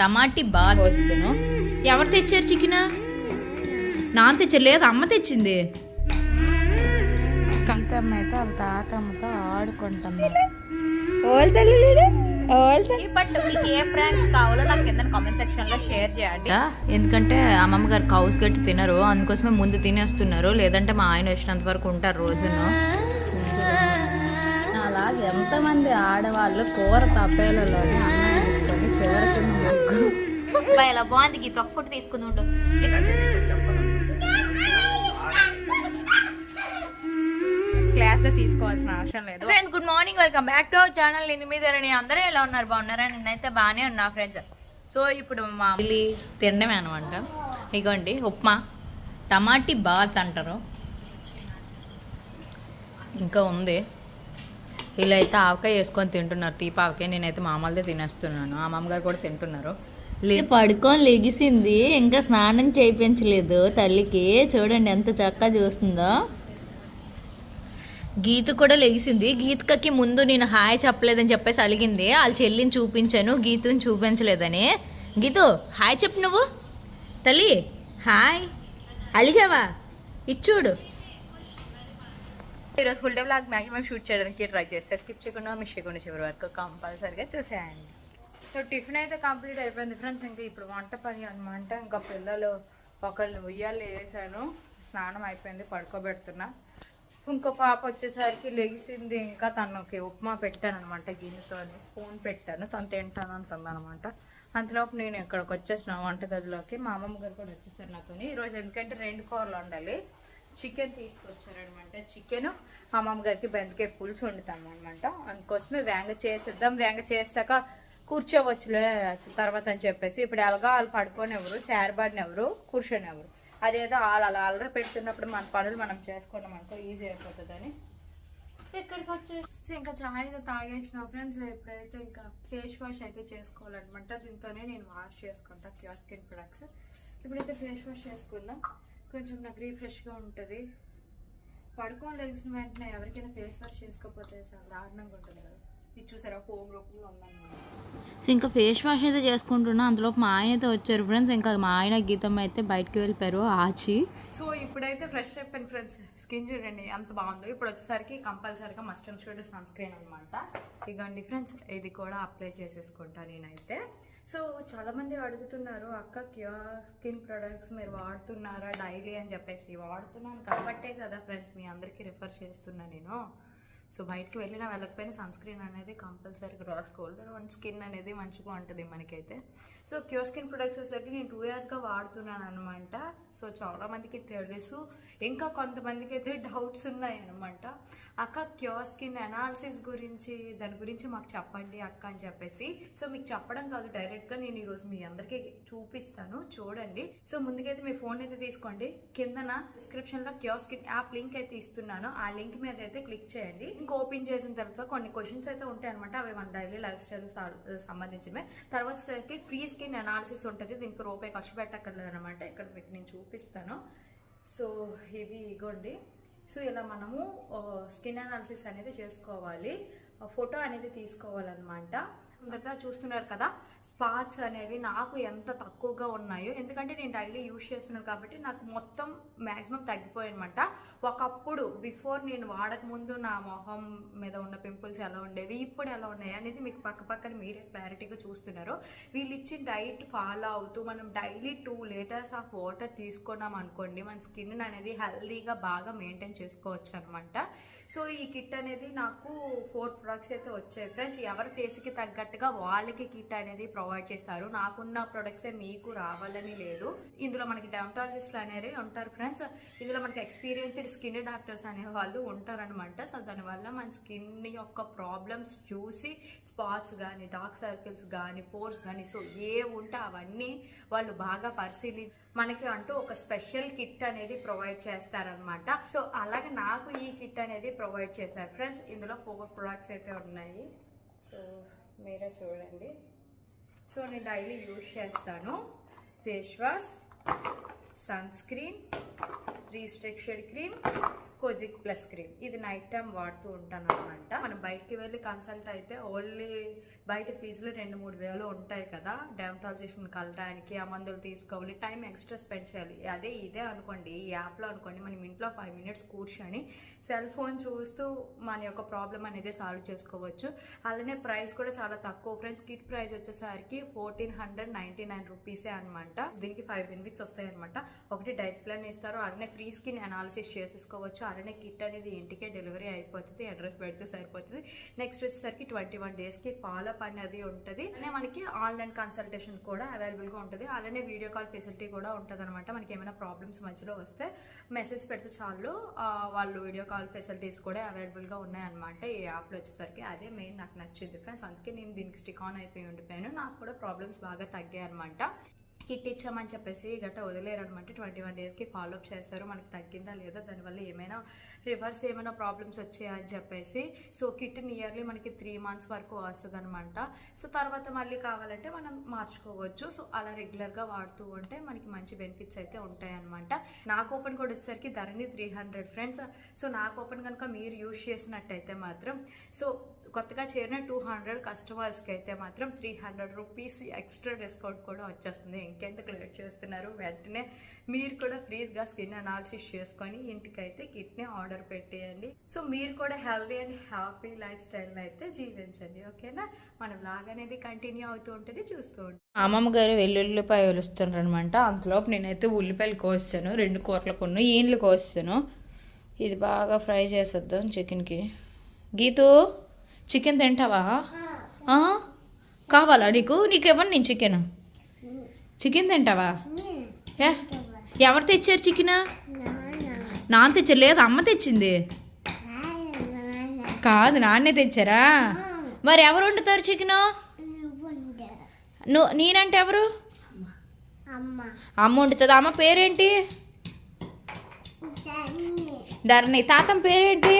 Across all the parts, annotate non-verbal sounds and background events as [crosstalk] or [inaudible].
టమాటీ బాగా వస్తాను ఎవరు తెచ్చారు చికెన్? నాన్న తెచ్చారు లేదు అమ్మ తెచ్చింది. కంతమ్మ అయితే వాళ్ళ తాతమ్మతో ఆడుకుంటుంది బట్ మీకు ఏ కావాలో నాకు కింద కామెంట్ సెక్షన్లో షేర్ చేయండి. ఎందుకంటే అమ్మమ్మ గారు కౌస్ గట్టి తినరు అందుకోసమే ముందు తినేస్తున్నారు. లేదంటే మా ఆయన వచ్చినంత వరకు ఉంటారు రోజును. అలాగే ఎంతమంది ఆడవాళ్ళు కూర తప్పేలలోనే ఇలా బాగుంది గీత. ఒక ఫోటో తీసుకుంది ఉండు. క్లాస్గా తీసుకోవాల్సిన అవసరం లేదు. Friends good morning welcome back to our channel నేను మీద అందరూ ఎలా ఉన్నారు? బాగున్నారా? నేనైతే బాగానే ఉన్నా ఫ్రెండ్స్ సో ఇప్పుడు మా తినడమే అనమాట ఇగోండి ఉప్మా. టమాటీ బాత్ అంటారు. ఇంకా ఉంది. వీళ్ళైతే ఆవకాయ వేసుకొని తింటున్నారు. తీపి ఆవకాయ నేనైతే మామూలుదే తినేస్తున్నాను. ఆ మామగారు కూడా తింటున్నారు. పడుకొని లెగిసింది. ఇంకా స్నానం చేయించలేదు తల్లికి. చూడండి ఎంత చక్కగా చూస్తుందో. గీత కూడా లెగిసింది. గీతకకి ముందు నేను హాయ్ చెప్పలేదని చెప్పేసి అలిగింది. వాళ్ళ చెల్లిని చూపించాను. గీతుని చూపించలేదని. గీతు హాయ్ చెప్పు నువ్వు. తల్లి హాయ్. అలిగావా? ఇచ్చూడు. ఈరోజు full day blog maximum shoot చేయడానికి ట్రై చేస్తే స్కిప్ చేయకుండా మిస్ చేయకుండా చివరి వరకు కంపల్సరిగా చూసేయండి. సో టిఫిన్ అయితే కంప్లీట్ అయిపోయింది ఫ్రెండ్స్ ఇంకా ఇప్పుడు వంట పని అనమాట ఇంకా పిల్లలు ఒకళ్ళు ఉయ్యాలు వేసాను. స్నానం అయిపోయింది పడుకోబెడుతున్నా. ఇంకో పాప వచ్చేసరికి లెగిసింది. ఇంకా తనకి ఉప్మా పెట్టాను అనమాట గిన్నెతో స్పూన్ పెట్టాను. తను తింటాను అంటుంది అనమాట అంతలోపు నేను ఇక్కడికి వచ్చేసిన వంటగదిలోకి మా అమ్మమ్మ గారు కూడా వచ్చేసారు నాతో ఈరోజు ఎందుకంటే రెండు కూరలు ఉండాలి చికెన్ తీసుకొచ్చారనమాట. చికెన్ అమ్మమ్మ గారికి బెండకాయ పులుసు వండుతాం అనమాట అందుకోసమే వేంగ చేసేద్దాం. వేంగ చేసాక కూర్చోవచ్చులే తర్వాత అని చెప్పేసి ఇప్పుడు ఎలాగో వాళ్ళు పడుకోనివ్వరు ఎవరు శారబాడిని ఎవరు ఎవరు అదేదో వాళ్ళు అలా అలరే పెడుతున్నప్పుడు మన పనులు మనం చేసుకున్నాం అనుకో ఈజీ అయిపోతుందని. ఇక్కడికి వచ్చేసి ఇంకా చాయ్ తాగేసిన ఫ్రెండ్స్ ఎప్పుడైతే ఇంకా ఫేస్ వాష్ అయితే చేసుకోవాలన్నమాట దీంతోనే నేను వాష్ చేసుకుంటా క్యూర్ స్కిన్ ప్రొడక్ట్స్. ఇప్పుడైతే ఫేస్ వాష్ చేసుకుందాం. కొంచెం నాకు రీఫ్రెష్గా ఉంటుంది. పడుకొని లెగిసిన వెంటనే ఎవరికైనా ఫేస్ వాష్ చేసుకోకపోతే చాలా దారుణంగా ఉంటుంది కదా. ఇది చూసారా? హోమ్ రూపంలో ఉందన్నమాట. సో ఇంకా ఫేస్ వాష్ అయితే చేసుకుంటున్నా. అందులో మా ఆయన అయితే వచ్చారు ఫ్రెండ్స్ ఇంకా మా ఆయన గీతం అయితే బయటకు వెళ్ళిపోయారు ఆచి. సో ఇప్పుడైతే ఫ్రెష్ అయిపోయిన ఫ్రెండ్స్ స్కిన్ చూడండి ఎంత బాగుందో. ఇప్పుడు వచ్చేసరికి కంపల్సరీగా must and should sun screen అనమాట ఇగండి ఫ్రెండ్స్ ఇది కూడా అప్లై చేసేసుకుంటా నేనైతే. సో చాలామంది అడుగుతున్నారు అక్క క్యూర్ స్కిన్ ప్రొడక్ట్స్ మీరు వాడుతున్నారా డైలీ? అని చెప్పేసి. వాడుతున్నాను కాబట్టే కదా ఫ్రెండ్స్ మీ అందరికీ రిఫర్ చేస్తున్నా నేను. సో బయటకు వెళ్ళినా వెళ్ళకపోయినా సన్ స్క్రీన్ అనేది కంపల్సరీగా రాసుకోవాలి మన స్కిన్ అనేది మంచిగా ఉంటుంది మనకైతే. సో క్యూర్ స్కిన్ ప్రొడక్ట్స్ వచ్చేసరికి నేను టూ ఇయర్స్గా వాడుతున్నాను అనమాట సో చాలా మందికి తెలుసు. ఇంకా కొంతమందికి అయితే డౌట్స్ ఉన్నాయి అనమాట అక్క క్యూర్ స్కిన్ అనాలిసిస్ గురించి దాని గురించి మాకు చెప్పండి అక్క అని చెప్పేసి. సో మీకు చెప్పడం కాదు డైరెక్ట్గా నేను ఈరోజు మీ అందరికీ చూపిస్తాను. చూడండి. సో ముందుకైతే మీ ఫోన్ అయితే తీసుకోండి. కిందన డిస్క్రిప్షన్లో క్యూర్ స్కిన్ యాప్ లింక్ అయితే ఇస్తున్నాను. ఆ లింక్ మీద అయితే క్లిక్ చేయండి. ఇంకా ఓపెన్ చేసిన తర్వాత కొన్ని క్వశ్చన్స్ అయితే ఉంటాయి అనమాట అవి మన డైలీ లైఫ్ స్టైల్ సంబంధించినవి. తర్వాత వచ్చేసరికి ఫ్రీ స్కిన్ అనాలిసిస్ ఉంటుంది. దీనికి రూపాయి ఖర్చు పెట్టక్కర్లేదు అనమాట ఇక్కడ మీకు నేను చూపిస్తాను. సో ఇది ఇగోండి. సో ఇలా మనము స్కిన్ అనాలిసిస్ అనేది చేసుకోవాలి. ఫోటో అనేది తీసుకోవాలన్నమాట. అందరిగా చూస్తున్నారు కదా స్పాట్స్ అనేవి నాకు ఎంత తక్కువగా ఉన్నాయో ఎందుకంటే నేను డైలీ యూజ్ చేస్తున్నాను కాబట్టి నాకు మొత్తం మ్యాక్సిమం తగ్గిపోయాయి అనమాట ఒకప్పుడు బిఫోర్ నేను వాడక ముందు నా మొహం మీద ఉన్న పింపుల్స్ ఎలా ఉండేవి ఇప్పుడు ఎలా ఉన్నాయి అనేది మీకు పక్క పక్కన మీరే క్లారిటీగా చూస్తున్నారు. వీళ్ళు ఇచ్చిన డైట్ ఫాలో అవుతూ మనం daily two litres of water తీసుకున్నాం అనుకోండి మన స్కిన్ అనేది హెల్దీగా బాగా మెయింటైన్ చేసుకోవచ్చు అనమాట సో ఈ కిట్ అనేది నాకు ఫోర్ ప్రొడక్ట్స్ అయితే వచ్చాయి. ఫ్రెండ్స్ ఎవరి ఫేస్కి కరెక్ట్గా వాళ్ళకి కిట్ అనేది ప్రొవైడ్ చేస్తారు. నాకున్న ప్రొడక్ట్సే మీకు రావాలని లేదు. ఇందులో మనకి డెమటాలజిస్ట్లు అనేవి ఉంటారు ఫ్రెండ్స్ ఇందులో మనకి ఎక్స్పీరియన్స్డ్ స్కిన్ డాక్టర్స్ అనే వాళ్ళు ఉంటారనమాట సో దానివల్ల మన స్కిన్ యొక్క ప్రాబ్లమ్స్ చూసి స్పాట్స్ కానీ డార్క్ సర్కిల్స్ కానీ పోర్స్ కానీ సో ఏ ఉంటే అవన్నీ వాళ్ళు బాగా పరిశీలించి మనకి అంటూ ఒక స్పెషల్ కిట్ అనేది ప్రొవైడ్ చేస్తారనమాట సో అలాగే నాకు ఈ కిట్ అనేది ప్రొవైడ్ చేశారు. ఫ్రెండ్స్ ఇందులో ఫోర్ ప్రొడక్ట్స్ అయితే ఉన్నాయి. సో మీరే చూడండి. సో నేను డైలీ యూజ్ చేస్తాను. Face wash sun screen restriction cream kojic plus cream. ఇది నైట్ టైం వాడుతూ ఉంటాను అనమాట మనం బయటికి వెళ్ళి కన్సల్ట్ అయితే ఓన్లీ బయట ఫీజులు రెండు మూడు వేలు ఉంటాయి కదా డెమటాలజిస్ట్ని కలడానికి ఆ మందులు తీసుకోవాలి టైం ఎక్స్ట్రా స్పెండ్ చేయాలి. అదే ఇదే అనుకోండి ఈ యాప్లో అనుకోండి మనం ఇంట్లో ఫైవ్ మినిట్స్ కూర్చొని సెల్ ఫోన్ చూస్తూ మన యొక్క ప్రాబ్లం అనేది సాల్వ్ చేసుకోవచ్చు. అలానే ప్రైస్ కూడా చాలా తక్కువ. ఫ్రెండ్స్ కిట్ ప్రైస్ వచ్చేసరికి ఫోర్టీన్ హండ్రెడ్ నైంటీ నైన్ రూపీసే అనమాట దీనికి ఫైవ్ బెనిఫిట్స్ వస్తాయి అనమాట ఒకటి డైట్ ప్లాన్ ఇస్తారు అలానే ఫ్రీ స్కిన్ అనాలిసిస్ చేసేసుకోవచ్చు. అలానే కిట్ అనేది ఇంటికే డెలివరీ అయిపోతుంది అడ్రస్ పెడితే సరిపోతుంది. నెక్స్ట్ వచ్చేసరికి ట్వంటీ వన్ డేస్కి ఫాలోఅప్ అనేది ఉంటుంది. అలానే మనకి ఆన్లైన్ కన్సల్టేషన్ కూడా అవైలబుల్గా ఉంటుంది. అలానే వీడియో కాల్ ఫెసిలిటీ కూడా ఉంటుంది అనమాట మనకి ఏమైనా ప్రాబ్లమ్స్ మధ్యలో వస్తే మెసేజ్ పెడితే చాలు. వాళ్ళు వీడియో కాల్ ఫెసిలిటీస్ కూడా అవైలబుల్గా ఉన్నాయన్నమాట ఈ యాప్లో వచ్చేసరికి. అదే మెయిన్ నాకు నచ్చింది ఫ్రెండ్స్ అందుకే నేను దీనికి స్టిక్ ఆన్ అయిపోయి ఉండిపోయాను. నాకు కూడా ప్రాబ్లమ్స్ బాగా తగ్గాయి అనమాట కిట్ ఇచ్చామని చెప్పేసి గట్ట వదిలేరు అనమాట ట్వంటీ వన్ డేస్కి ఫాలోఅప్ చేస్తారు. మనకి తగ్గిందా లేదా? దానివల్ల ఏమైనా రివర్స్ ఏమైనా ప్రాబ్లమ్స్ వచ్చాయా అని చెప్పేసి. సో కిట్ నియర్లీ మనకి త్రీ మంత్స్ వరకు వస్తుంది అనమాట సో తర్వాత మళ్ళీ కావాలంటే మనం మార్చుకోవచ్చు. సో అలా రెగ్యులర్గా వాడుతూ ఉంటే మనకి మంచి బెనిఫిట్స్ అయితే ఉంటాయి అనమాట నాకు ఓపెన్ కూడా వచ్చేసరికి ధరని త్రీ హండ్రెడ్ ఫ్రెండ్స్ సో నాకు ఓపెన్ కనుక మీరు యూజ్ చేసినట్టయితే మాత్రం సో కొత్తగా చేరిన టూ హండ్రెడ్ కస్టమర్స్కి అయితే మాత్రం three hundred rupees extra discount కూడా వచ్చేస్తుంది. ఇంకెందుకు లేట్ చేస్తున్నారు? వెంటనే మీరు కూడా ఫ్రీగా స్కిన్ అనాలిసిస్ చేసుకొని ఇంటికైతే కిట్ని ఆర్డర్ పెట్టేయండి. సో మీరు కూడా హెల్దీ అండ్ హ్యాపీ లైఫ్ స్టైల్ని అయితే జీవించండి. ఓకేనా? మన వ్లాగ్ అనేది కంటిన్యూ అవుతూ ఉంటుంది. చూస్తూ ఉంటాం అమ్మమ్మ గారు వెల్లుల్లిపాయ ఒలుస్తున్నారు అనమాట అంతలోపు నేనైతే ఉల్లిపాయలు కోస్తాను. రెండు కూరలకు ఉన్న ఈన్లు కోస్తాను. ఇది బాగా ఫ్రై చేసేద్దాం చికెన్కి. గీతు చికెన్ తింటావా? ఆ? కావాలా నీకు? నీకు ఇవ్వను నేను చికెన్? చికెన్ తింటావా? ఎవరు తెచ్చారు చికెన్? నాన్న తెచ్చారు. లేదు అమ్మ తెచ్చింది. కాదు నాన్నే తెచ్చారా? మరి ఎవరు వండుతారు చికెన్? నువ్వు నేనంటే ఎవరు? అమ్మ వండుతుంది. అమ్మ పేరేంటి? ధరణి. తాతం పేరేంటి?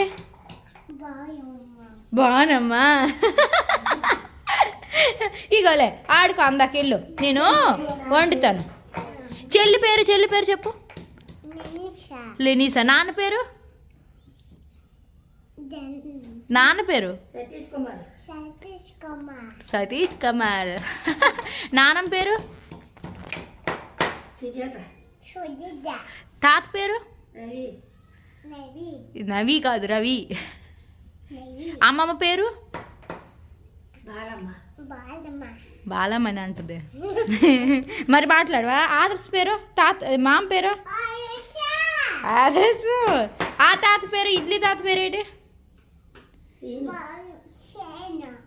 బానమ్మా ఇగోలే ఆడుకో అందాకెళ్ళు నేను వండుతాను. చెల్లి పేరు చెల్లి పేరు చెప్పు. లెనీసా నాన్న పేరు? నాన్న పేరు? సతీష్ కుమార్. [laughs] నాన్నమ్మ పేరు? తాత పేరు? నవి కాదు రవి. అమ్మమ్మ పేరు? బాలమ్మ. అని అంటుంది. [laughs] మరి మాట్లాడవా? ఆదర్శ్ పేరు? తాత మామ పేరు? ఆదర్శ్. ఆ తాత పేరు ఇడ్లీ తాత పేరు ఏంటి?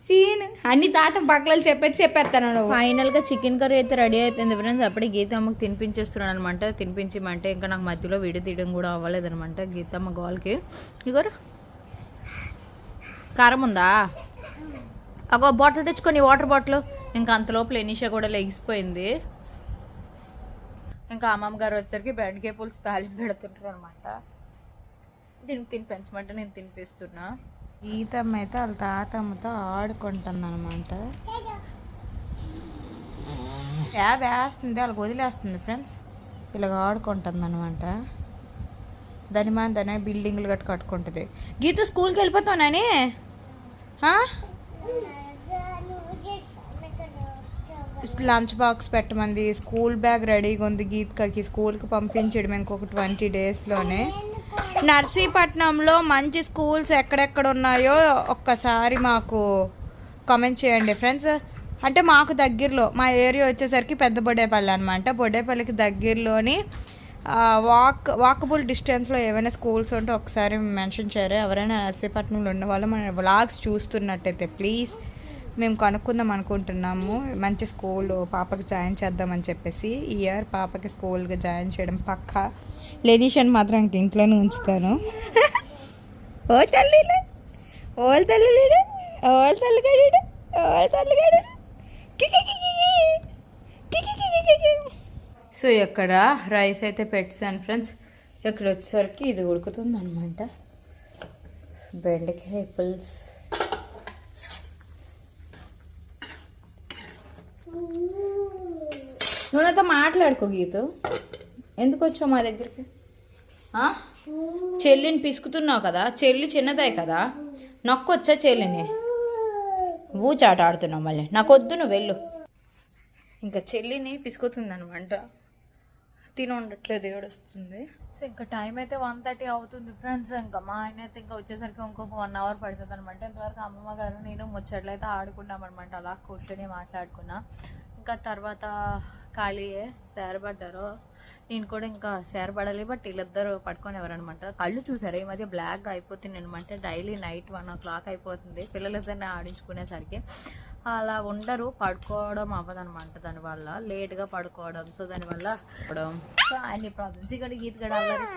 సీన్. అన్ని తాత పక్కల చెప్పేది చెప్పేస్తాను నువ్వు. ఫైనల్గా చికెన్ కర్రీ అయితే రెడీ అయిపోయింది ఫ్రెండ్స్. అప్పుడే గీతమ్మకి తినిపించేస్తున్నాను అనమాట తినిపించమంటే ఇంకా నాకు మధ్యలో వీడియో తీయడం కూడా అవ్వలేదనమాట గీతమ్మ గోల్కి. ఇగోరు. కారం ఉందా? అగో బాటిల్ తెచ్చుకొని వాటర్ బాటిల్. ఇంకా అంతలోపు ఎనీషా కూడా లెగిసిపోయింది. ఇంకా అమ్మమ్మ గారు వచ్చేసరికి బెడ్కే పులుసు తాలింపు పెడుతుంటారు అనమాట దీనికి తినిపించమంటే నేను తినిపిస్తున్నా. గీతమ్మ అయితే వాళ్ళ తాతమ్మతో ఆడుకుంటుంది అనమాట క్యాబ్ వేస్తుంది వాళ్ళకి వదిలేస్తుంది ఫ్రెండ్స్. ఇలాగ ఆడుకుంటుంది అనమాట దాని మన దాని బిల్డింగ్లు గట్ట కట్టుకుంటుంది. గీత స్కూల్కి వెళ్ళిపోతానని లంచ్ బాక్స్ పెట్టమంది. స్కూల్ బ్యాగ్ రెడీగా ఉంది గీత్కకి. స్కూల్కి పంపించడం ఇంకొక ట్వంటీ డేస్లోనే. నర్సీపట్నంలో మంచి స్కూల్స్ ఎక్కడెక్కడ ఉన్నాయో ఒక్కసారి మాకు కామెంట్ చేయండి ఫ్రెండ్స్. అంటే మాకు దగ్గరలో మా ఏరియా వచ్చేసరికి పెద్ద బొడేపల్లి అనమాట బొడేపల్లికి దగ్గరలోని వాక్ వాకబుల్ డిస్టెన్స్లో ఏవైనా స్కూల్స్ ఉంటే ఒకసారి మెన్షన్ చేయరు ఎవరైనా నర్సీపట్నంలో ఉన్న వాళ్ళు మన వ్లాగ్స్ చూస్తున్నట్టయితే ప్లీజ్ మేము కనుక్కుందాం అనుకుంటున్నాము మంచి స్కూల్ పాపకి జాయిన్ చేద్దామని చెప్పేసి ఇయర్ పాపకి స్కూల్గా జాయిన్ చేయడం పక్క లెనీషన్ మాత్రం ఇంక ఇంట్లోనే ఉంచుతాను ఓ తల్లి ఓల్ తల్లి ఓల్ తల్లిగాడు ఓల్ తల్లిగాడు సో ఇక్కడ రైస్ అయితే పెట్టాను ఫ్రెండ్స్ ఇక్కడ వచ్చేసరికి ఇది ఉడుకుతుంది అనమాట బెండకాయ పుల్స్. నువ్వు నాతో మాట్లాడుకో గీతు. ఎందుకు వచ్చావు మా దగ్గరికి? చెల్లిని పిసుకుతున్నావు కదా చెల్లి చిన్నదే కదా. నొక్కొచ్చా చెల్లిని? ఊచాట ఆడుతున్నావు మళ్ళీ. నాకు వద్దు నువ్వు వెళ్ళు. ఇంకా చెల్లిని పిసుకుతుంది అనమాట తిని ఉండట్లేదు ఏడుస్తుంది. సో ఇంకా టైం అయితే వన్ థర్టీ అవుతుంది ఫ్రెండ్స్. ఇంకా మా ఆయన అయితే ఇంకా వచ్చేసరికి ఇంకొక వన్ అవర్ పడుతుంది అనమాట ఇంతవరకు అమ్మమ్మ గారు నేను ముచ్చట్లయితే ఆడుకున్నాం అనమాట అలా కూర్చొని మాట్లాడుకున్నా. ఇంకా తర్వాత ఖాళీయే సేరపడ్డారు నేను కూడా ఇంకా సేరపడాలి బట్ వీళ్ళిద్దరు పడుకునేవారనమాట కళ్ళు చూసారు ఈ మధ్య బ్లాక్ అయిపోతుంది అనమాట daily night one o'clock అయిపోతుంది. పిల్లలిద్దరిని ఆడించుకునేసరికి. అలా ఉండరు పడుకోవడం అవ్వదనమాట దానివల్ల లేట్గా పడుకోవడం సో దానివల్ల సో అన్ని ప్రాబ్లమ్స్ ఇక్కడ గీత అల్లరి.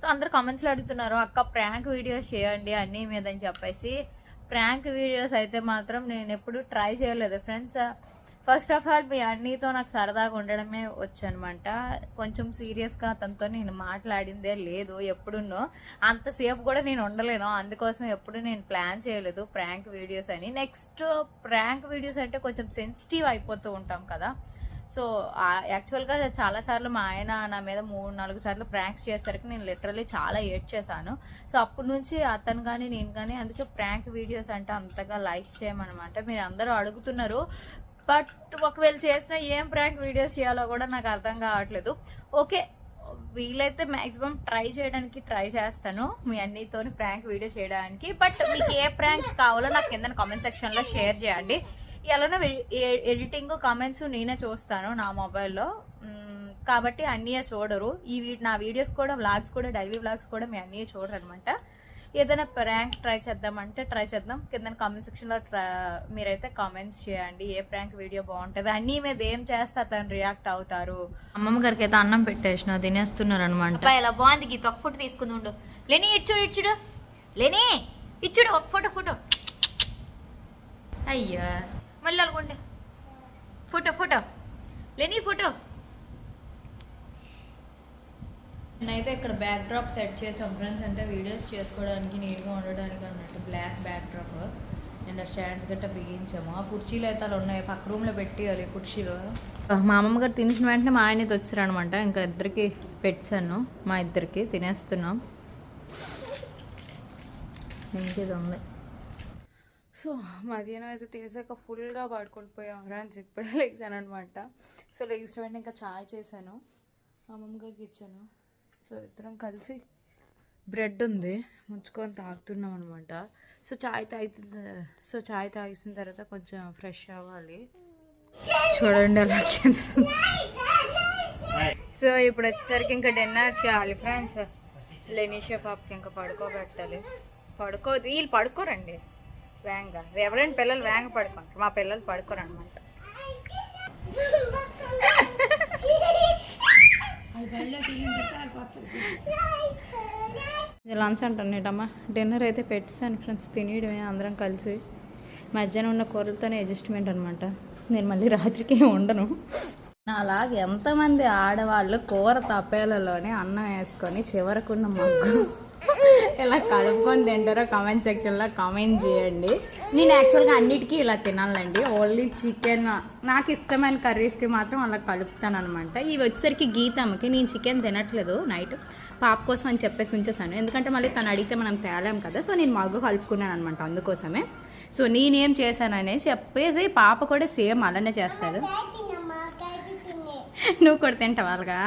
సో అందరు కామెంట్స్లో అడుగుతున్నారు అక్క ప్రాంక్ వీడియోస్ చేయండి అన్నీ మీద అని చెప్పేసి. ప్రాంక్ వీడియోస్ అయితే మాత్రం నేను ఎప్పుడు ట్రై చేయలేదు. ఫ్రెండ్స్ ఫస్ట్ ఆఫ్ ఆల్ మీ అన్నీతో నాకు సరదాగా ఉండడమే వచ్చనమాట కొంచెం సీరియస్గా అతనితో నేను మాట్లాడిందే లేదు ఎప్పుడున్నో. అంతసేపు కూడా నేను ఉండలేను. అందుకోసం ఎప్పుడు నేను ప్లాన్ చేయలేదు ప్రాంక్ వీడియోస్ అని. నెక్స్ట్ ప్రాంక్ వీడియోస్ అంటే కొంచెం సెన్సిటివ్ అయిపోతూ ఉంటాం కదా. సో యాక్చువల్గా చాలాసార్లు మా ఆయన నా మీద మూడు నాలుగు సార్లు ప్రాంక్స్ చేసేసరికి నేను లిటరలీ చాలా ఏడ్ చేశాను. సో అప్పటి నుంచి అతను కానీ నేను కానీ అందుకే ప్రాంక్ వీడియోస్ అంటే అంతగా లైక్ చేయమన్నమాట. మీరు అందరూ అడుగుతున్నారు బట్ ఒకవేళ చేసిన ఏం ప్రాంక్ వీడియోస్ చేయాలో కూడా నాకు అర్థం కావట్లేదు. ఓకే వీలైతే మ్యాక్సిమం ట్రై చేయడానికి ట్రై చేస్తాను మీ అన్నితోని ప్రాంక్ వీడియో చేయడానికి. బట్ మీకు ఏ ప్రాంక్స్ కావాలో నాకు కింద కామెంట్ సెక్షన్లో షేర్ చేయండి. ఎలానో ఎడిటింగ్ కామెంట్స్ నేనే చూస్తాను నా మొబైల్లో కాబట్టి అన్నయ్య చూడరు. ఈ నా వీడియోస్ కూడా వ్లాగ్స్ కూడా డైలీ వ్లాగ్స్ కూడా మీ అన్నయ్య చూడరు అనమాట ఏదైనా ప్రాంక్ ట్రై చేద్దామంటే ట్రై చేద్దాం. కింద కామెంట్ సెక్షన్లో ట్రా మీరైతే కామెంట్స్ చేయండి. ఏ ప్రాంక్ వీడియో బాగుంటుంది? అన్నీ మీద ఏం చేస్తే అతను రియాక్ట్ అవుతారు? అమ్మమ్మ గారికి అయితే అన్నం పెట్టేసిన తినేస్తున్నారు అనమాట ఇలా బాగుంది గీత. ఒక ఫోటో తీసుకుంది ఉండు. లేని ఇచ్చుడు ఇచ్చుడు లేని ఇచ్చుడు ఒక ఫోటో ఫోటో. అయ్యా. మళ్ళీ అనుకోండి ఫోటో ఫోటో. లేని ఫోటో. నేనైతే ఇక్కడ బ్యాక్ డ్రాప్ సెట్ చేసాం ఫ్రెండ్స్ అంటే వీడియోస్ చేసుకోవడానికి నీట్గా ఉండడానికి అన్నట్టు బ్లాక్ బ్యాక్ డ్రాప్ నిన్న స్టాండ్స్ గట్ట బిగించాము. ఆ కుర్చీలు అయితే అలా ఉన్నాయి. పక్క రూమ్లో పెట్టేయాలి కుర్చీలు. మా అమ్మమ్మ గారు తినేసిన వెంటనే మా ఆయన వచ్చారనమాట ఇంకా ఇద్దరికి పెట్టాను మా ఇద్దరికి తినేస్తున్నాం. ఇంకేది ఉంది. సో మధ్యాహ్నం అయితే తీసాక ఫుల్గా పడుకొని పోయాం అని ఇప్పుడే లేచాను అనమాట సో లేచిన వెంటనే ఇంకా చాయ్ చేశాను. అమ్మమ్మ గారికి ఇచ్చాను. సో ఇద్దరం కలిసి బ్రెడ్ ఉంది ముంచుకొని తాగుతున్నాం అనమాట సో చాయ్ తాగుతుంది సో చాయ్ తాగేసిన తర్వాత కొంచెం ఫ్రెష్ అవ్వాలి. చూడండి అలా సో ఇప్పుడు వచ్చేసరికి ఇంకా డిన్నర్ చేయాలి ఫ్రెండ్స్ లెనీషా పాపకి ఇంకా పడుకోబెట్టాలి. పడుకో వీళ్ళు పడుకోరండి. వేంగా ఎవరైనా పిల్లలు వేంగ పడుకుంటారు. మా పిల్లలు పడుకోరు అనమాట [laughs] లంచ్ అంటానేటమ్మా డిన్నర్ అయితే పెట్టాను ఫ్రెండ్స్ తినేయడమే అందరం కలిసి. మధ్యాహ్నం ఉన్న కూరలతోనే అడ్జస్ట్మెంట్ అనమాట నేను మళ్ళీ రాత్రికి ఉండను. అలాగే ఎంతమంది ఆడవాళ్ళు కూర తప్పేలలోనే అన్నం వేసుకొని చివరకున్న మగ్గు. ఇలా కలుపుకొని తింటారో కామెంట్ సెక్షన్లో కామెంట్ చేయండి. నేను యాక్చువల్గా అన్నిటికీ ఇలా తినాలండి. ఓన్లీ చికెన్ నాకు ఇష్టమైన కర్రీస్కి మాత్రం అలా కలుపుతాను అనమాట ఇవి వచ్చేసరికి గీతమ్మకి. నేను చికెన్ తినట్లేదు నైట్ పాప కోసం అని చెప్పేసి ఉంచేసాను ఎందుకంటే మళ్ళీ తను అడిగితే మనం తేలాం కదా. సో నేను మగ్గు కలుపుకున్నాను అనమాట అందుకోసమే. సో నేనేం చేశాననే చెప్పేసి పాప కూడా సేమ్ అలానే చేస్తారు నువ్వు కూడా తింటావు అలాగా?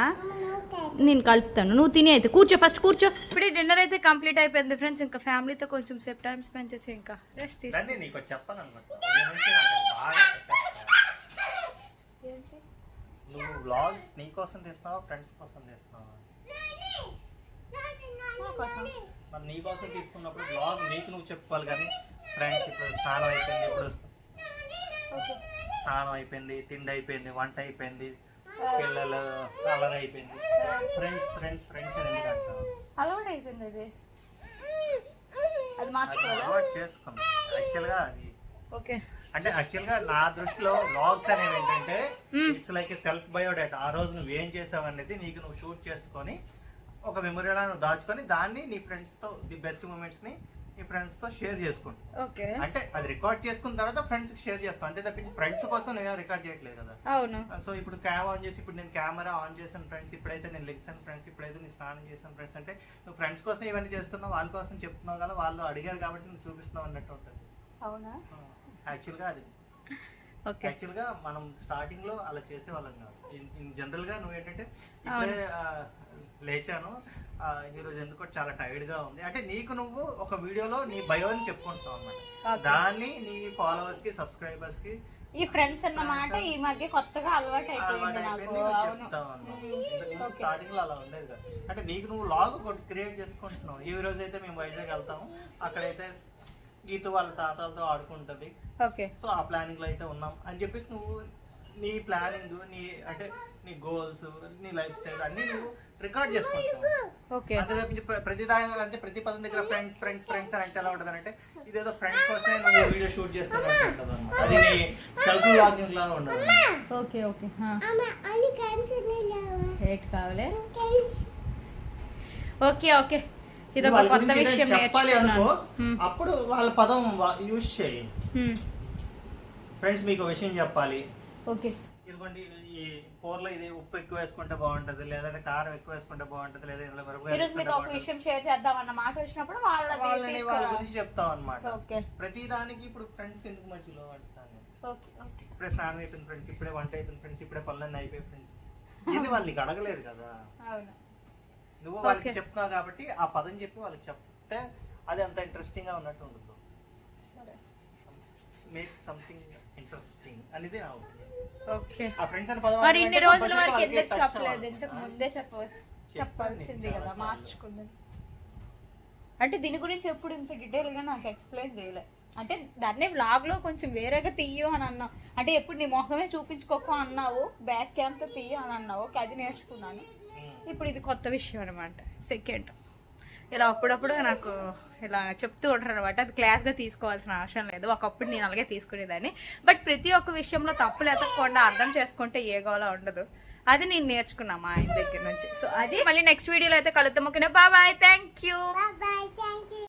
నేను కలుపుతాను. నువ్వు తినే అయితే. కూర్చో ఫస్ట్ కూర్చో. ఇప్పుడే డిన్నర్ అయితే కంప్లీట్ అయిపోయింది ఫ్రెండ్స్ ఇంకా ఫ్యామిలీతో కొంచెం సేపు టైం స్పెండ్ చేసి ఇంకా రెస్ట్. నువ్వు వ్లాగ్స్ నీ కోసం తీస్తున్నావా ఫ్రెండ్స్ కోసం తీస్తున్నావా? మరి నీ కోసం తీసుకున్నప్పుడు బ్లాగ్ నీకు నువ్వు చెప్పుకోవాలి కానీ ఫ్రెండ్స్ ఇప్పుడు స్నానం అయిపోయింది ఇప్పుడు స్నానం అయిపోయింది తిండి అయిపోయింది వంట అయిపోయింది. పిల్లలు అల్లరి అయిపోయింది. ఫ్రెండ్స్ ఫ్రెండ్స్ ఫ్రెండ్స్ అని ఎందుకు అలవాటు అయిపోయింది అది. అది మార్చుకోవాలా? అలవాటు చేసుకున్నాం. యాక్చువల్గా అది. ఓకే. అంటే యాక్చువల్గా నా దృష్టిలో వ్లాగ్స్ అనేవి ఏంటంటే ఇట్స్ లైక్ సెల్ఫ్ బయోడేటా ఆ రోజు నువ్వు ఏం చేసావు అనేది నీకు నువ్వు షూట్ చేసుకొని ఒక మెమొరీలా నువ్వు దాచుకొని దాన్ని నీ ఫ్రెండ్స్తో ది బెస్ట్ మూమెంట్స్ని మీ ఫ్రెండ్స్తో షేర్ చేసుకోండి. ఓకే. అంటే అది రికార్డ్ చేసుకున్న తర్వాత ఫ్రెండ్స్కి షేర్ చేస్తాం. అంతే తప్పించి ఫ్రెండ్స్ కోసం నేను రికార్డ్ చేయట్లేదు కదా. అవును. సో ఇప్పుడు క్యామ్ ఆన్ చేసి ఇప్పుడు నేను కెమెరా ఆన్ చేశాను ఫ్రెండ్స్ ఇప్పుడైతే నేను లెగ్సాను ఫ్రెండ్స్ ఇప్పుడైతే నేను స్నానం చేశాను ఫ్రెండ్స్ అంటే నువ్వు ఫ్రెండ్స్ కోసం ఇవన్నీ చేస్తున్నావు వాళ్ళ కోసం చెప్తున్నావు కదా వాళ్ళు అడిగారు కాబట్టి నువ్వు చూపిస్తున్నావు అన్నట్టు ఉంటుంది. అవునా? యాక్చువల్గా అది. [laughs] ఓకే. యాక్చువల్గా మనం స్టార్టింగ్లో అలా చేసే వాళ్ళం కాదు. ఇన్ జనరల్గా నువ్వు ఏంటంటే ఇప్పుడే లేచాను. ఈరోజు ఎందుకో చాలా టైర్డ్గా ఉంది. అంటే నీకు నువ్వు ఒక వీడియోలో నీ బయోని చెప్పుకుంటావు అన్నమాట. Okay. దాన్ని నీ ఫాలోవర్స్కి సబ్స్క్రైబర్స్కి ఈ ఫ్రెండ్స్ అన్నమాట ఈ మధ్య కొత్తగా అలవాటు అయిపోయింది నాకు. స్టార్టింగ్లో అలా ఉండేది కదా. అంటే నీకు నువ్వు లాగ్ క్రియేట్ చేసుకుంటున్నావు. ఈ రోజు అయితే మేము వైజాగ్ వెళ్తాము. అక్కడైతే గీత వాళ్ళ తాతలతో ఆడుకుంటది. ఓకే. సో ఆ ప్లానింగ్లో అయితే ఉన్నాం. అని చెప్పేసి నువ్వు నీ ప్లానింగ్ నీ అంటే నీ గోల్స్ నీ లైఫ్ స్టైల్ అన్ని నువ్వు రికార్డ్ చేసుకుంటావు. ఓకే. ప్రతి దాని అంటే ప్రతి పదం దగ్గర ఫ్రెండ్స్ ఫ్రెండ్స్ ఫ్రెండ్స్ అని అంటే ఎలా ఉంటుంది అంటే ఇదేదో ఫ్రెండ్స్ కోసమే నువ్వు వీడియో షూట్ చేస్తున్నట్టు ఉంటుంది అది నీ సెల్ఫ్ లాగింగ్ లాగా ఉండదు. Okay okay. ఏటి కావాలి. Okay okay. ఇది ఒక కొత్త విషయం చెప్పాలి అనుకో అప్పుడు వాళ్ళ పదం యూజ్ చేయి. ఫ్రెండ్స్ మీకు విషయం చెప్పాలి. ఓకే. ఇదిగోండి ఈ కూరలో ఇది ఉప్పు ఎక్కువ వేసుకుంటే బాగుంటది లేదంటే కారం ఎక్కువ వేసుకుంటే బాగుంటది లేదా ఇందులో మిరపకాయలు ఈరోజు మీకు వేసుకుంటే ఒక బాగుంటది. విషయం షేర్ చేద్దాం అన్న మాట వచ్చినప్పుడు వాళ్ళని వాళ్ళని వాళ్ళ. గురించి చెప్తాం అనమాట ఓకే. ప్రతి దానికి ఇప్పుడు ఫ్రెండ్స్ ఎందుకు మధ్యలో అంటాను ఇప్పుడే స్నానం అయిపోయింది ఫ్రెండ్స్ ఇప్పుడే వంట అయిపోయింది ఫ్రెండ్స్ ఇప్పుడే పనులన్నీ అయిపోయి ఫ్రెండ్స్ ఇది వాళ్ళు అడగలేరు కదా? అవును. నువ్వు వాళ్ళకి. చెప్తున్నావు కాబట్టి ఆ పదం చెప్పి వాళ్ళకి చెప్తే అది అంత ఇంట్రెస్టింగ్గా ఉన్నట్టు ఉండదు మేక్ సంథింగ్ ఇంట్రెస్టింగ్ అనేది నా ఓకే ఆ ఫ్రెండ్స్ అని పదం మరి ఇన్ని రోజుల వరకు ఎందుకు చెప్పలేదు. ఇంతకు? ముందే చెప్ప చెప్పాల్సింది కదా చాలాసార్లు. మార్చుకుంది అంటే దీని గురించి ఎప్పుడు ఇంత డీటెయిల్గా నాకు ఎక్స్ప్లెయిన్ చేయలే అంటే దాన్నే వ్లాగ్లో కొంచెం వేరేగా తీయు అని అన్నావు అంటే ఎప్పుడు నీ మొహమే చూపించుకోకు అన్నావు బ్యాక్ క్యామ్తో తీయ అని అన్నావు ఓకే, అది నేర్చుకున్నాను. ఇప్పుడు ఇది కొత్త విషయం అనమాట సెకండ్ ఇలా అప్పుడప్పుడు నాకు ఇలా చెప్తూ ఉంటారు అనమాట అది క్లాస్గా తీసుకోవాల్సిన అవసరం లేదు. ఒకప్పుడు నేను అలాగే తీసుకునేదాన్ని. బట్ ప్రతి ఒక్క విషయంలో తప్పులు ఎతకకుండా అర్థం చేసుకుంటే ఏ గోలా ఉండదు. అది నేను నేర్చుకున్నా మా ఆయన దగ్గర నుంచి. సో అది మళ్ళీ నెక్స్ట్ వీడియోలో అయితే కలుద్దాం. ఓకేనా బాబాయ్ థ్యాంక్ యూ